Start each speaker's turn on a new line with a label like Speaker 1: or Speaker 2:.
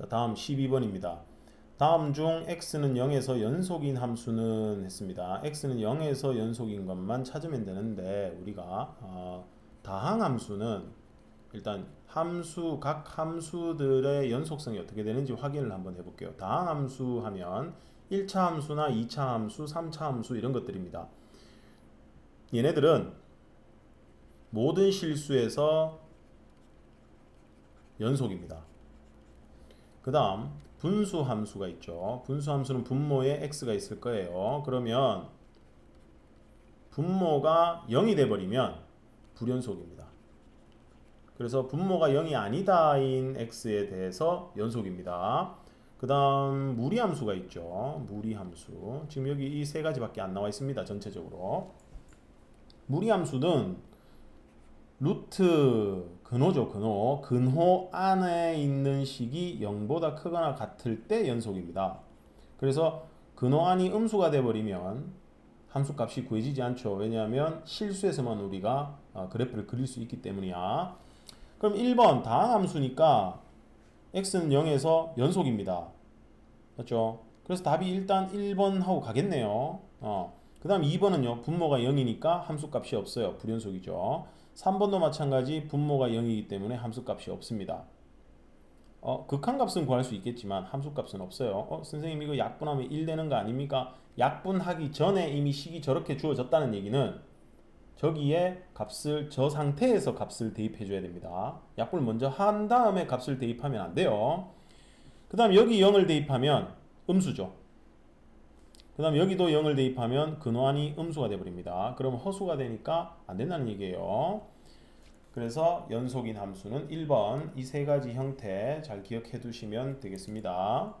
Speaker 1: 자, 다음 12번입니다. 다음 중 x는 0에서 연속인 함수는 했습니다. x는 0에서 연속인 것만 찾으면 되는데 우리가 어, 다항 함수는 일단 함수 각 함수들의 연속성이 어떻게 되는지 확인을 한번 해볼게요. 다항 함수 하면 1차 함수나 2차 함수, 3차 함수 이런 것들입니다. 얘네들은 모든 실수에서 연속입니다. 그 다음 분수 함수가 있죠. 분수 함수는 분모에 x가 있을 거예요. 그러면 분모가 0이 돼버리면 불연속입니다. 그래서 분모가 0이 아니다인 x에 대해서 연속입니다. 그 다음 무리함수가 있죠. 무리함수. 지금 여기 이 세 가지밖에 안 나와 있습니다. 전체적으로. 무리함수는 루트 근호죠 근호. 근호 안에 있는 식이 0보다 크거나 같을 때 연속입니다. 그래서 근호 안이 음수가 돼버리면 함수값이 구해지지 않죠. 왜냐하면 실수에서만 우리가 어, 그래프를 그릴 수 있기 때문이야. 그럼 1번 다항함수니까 x는 0에서 연속입니다. 맞죠? 그래서 답이 일단 1번 하고 가겠네요. 어. 그 다음 2번은요 분모가 0이니까 함수값이 없어요. 불연속이죠 3번도 마찬가지 분모가 0이기 때문에 함수값이 없습니다. 어, 극한값은 구할 수 있겠지만 함수값은 없어요. 어, 선생님 이거 약분하면 1 되는 거 아닙니까? 약분하기 전에 이미 식이 저렇게 주어졌다는 얘기는 저기에 값을 저 상태에서 값을 대입해 줘야 됩니다. 약분을 먼저 한 다음에 값을 대입하면 안 돼요. 그 다음 여기 0을 대입하면 음수죠 그 다음 여기도 0을 대입하면 근호안이 음수가 되버립니다. 그럼 허수가 되니까 안 된다는 얘기예요. 그래서 연속인 함수는 1번 이 세 가지 형태 잘 기억해 두시면 되겠습니다.